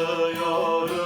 yaşıyor